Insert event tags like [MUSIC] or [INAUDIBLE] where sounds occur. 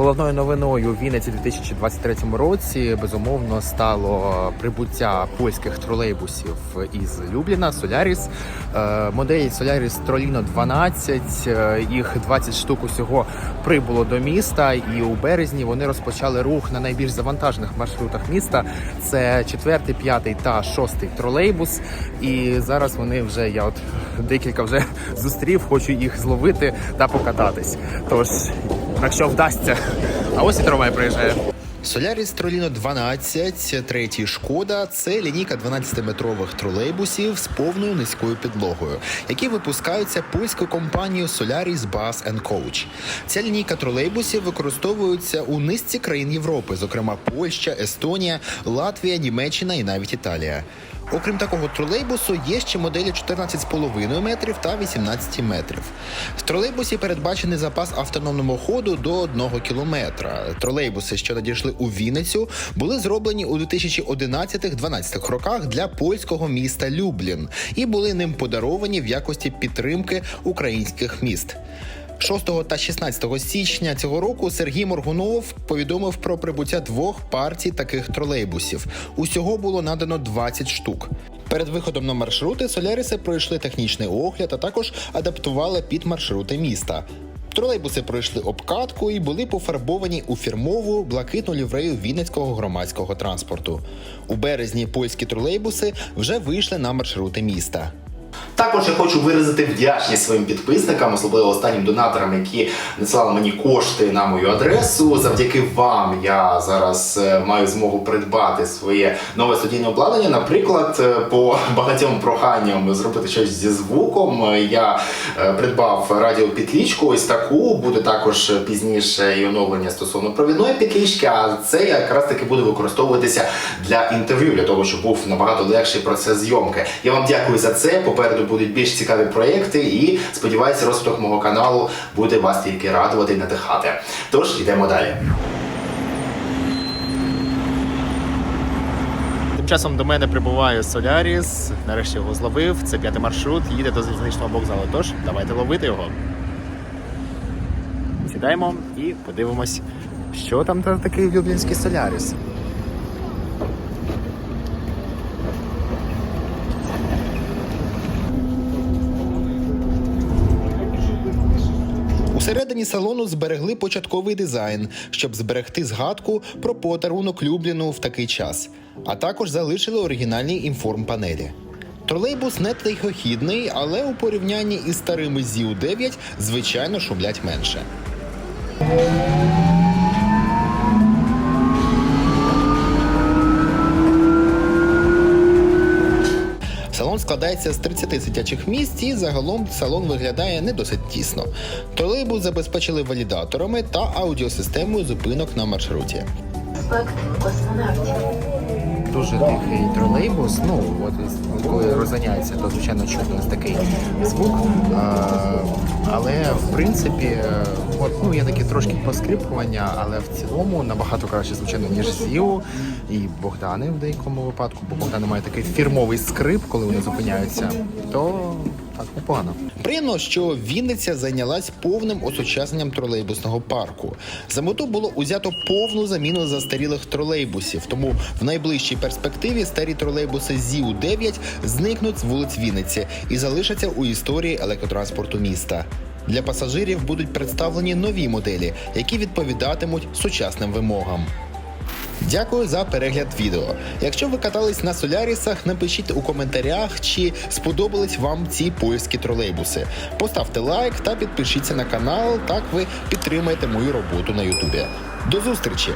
Головною новиною у Вінниці у 2023 році безумовно стало прибуття польських тролейбусів із Любліна Соляріс. Е, Модель Соляріс Троліно 12. е, Їх 20 штук усього прибуло до міста, і у березні вони розпочали рух на найбільш завантажених маршрутах міста. Це 4, 5 та 6 тролейбус. І зараз вони вже я от декілька вже [LAUGHS] зустрів, хочу їх зловити та покататись. Тож, якщо вдасться, а ось і трамвай приїжджає. Соляріс Троліно 12, третій шкода це лінійка 12-метрових тролейбусів з повною низькою підлогою, які випускаються польською компанією Solaris Bus Coach. Ця лінійка тролейбусів використовується у низці країн Європи, зокрема Польща, Естонія, Латвія, Німеччина і навіть Італія. Окрім такого тролейбусу, є ще моделі 14,5 метрів та 18 метрів. В тролейбусі передбачений запас автономного ходу до 1 кілометра. Тролейбуси, що надійшли у Вінницю, були зроблені у 2011-12 роках для польського міста Люблін і були ним подаровані в якості підтримки українських міст. 6 та 16 січня цього року Сергій Моргунов повідомив про прибуття двох партій таких тролейбусів. Усього було надано 20 штук. Перед виходом на маршрути Соляриси пройшли технічний огляд, а також адаптували під маршрути міста. Тролейбуси пройшли обкатку і були пофарбовані у фірмову блакитну ліврею Вінницького громадського транспорту. У березні польські тролейбуси вже вийшли на маршрути міста. Також я хочу виразити вдячність своїм підписникам, особливо останнім донаторам, які надсилали мені кошти на мою адресу. Завдяки вам я зараз е, маю змогу придбати своє нове студійне обладнання. Наприклад, е, по [LAUGHS] багатьом проханням зробити щось зі звуком. е, Я придбав радіопетлічку, ось таку. Буде також пізніше і оновлення стосовно провідної петлічки. А це якраз таки буде використовуватися для інтерв'ю, для того, щоб був набагато легший процес зйомки. Я вам дякую за це. Попереду будуть більш цікаві проекти, і сподіваюся, розвиток мого каналу буде вас тільки радувати і надихати. Тож йдемо далі. Часом до мене прибуває Соляріс. Нарешті його зловив. Це п'ятий маршрут, їде до залізничного вокзалу. Тож давайте ловити його. Сідаємо і подивимось, що там та такий люблінський Соляріс. Усередині салону зберегли початковий дизайн, щоб зберегти згадку про подарунок Любліну в такий час, а також залишили оригінальні інформпанелі. Тролейбус не тихохідний, але у порівнянні із старими ЗІУ 9 звичайно шумлять менше. Салон складається з 30 сидячих місць і загалом салон виглядає не досить тісно. Тролейбус забезпечили валідаторами та аудіосистемою зупинок на маршруті. Спект космонавтів. Дуже тихий тролейбус. Ну от коли розганяється, то звичайно чутно такий звук. А, але в принципі, е, от ну є такі трошки поскрипування, але в цілому набагато краще, звичайно, ніж Зіу і Богдани в деякому випадку, бо Богдани має такий фірмовий скрип, коли вони зупиняються, то так непогано. Приємно, що Вінниця зайнялась повним осучасненням тролейбусного парку. За мету було узято повну заміну застарілих тролейбусів. Тому в найближчій перспективі старі тролейбуси ЗІУ 9 зникнуть з вулиць Вінниці і залишаться у історії електротранспорту міста. Для пасажирів будуть представлені нові моделі, які відповідатимуть сучасним вимогам. Дякую за перегляд відео. Якщо ви катались на солярісах, напишіть у коментарях, чи сподобались вам ці польські тролейбуси. Поставте лайк та підпишіться на канал. Так ви підтримаєте мою роботу на Ютубі. До зустрічі!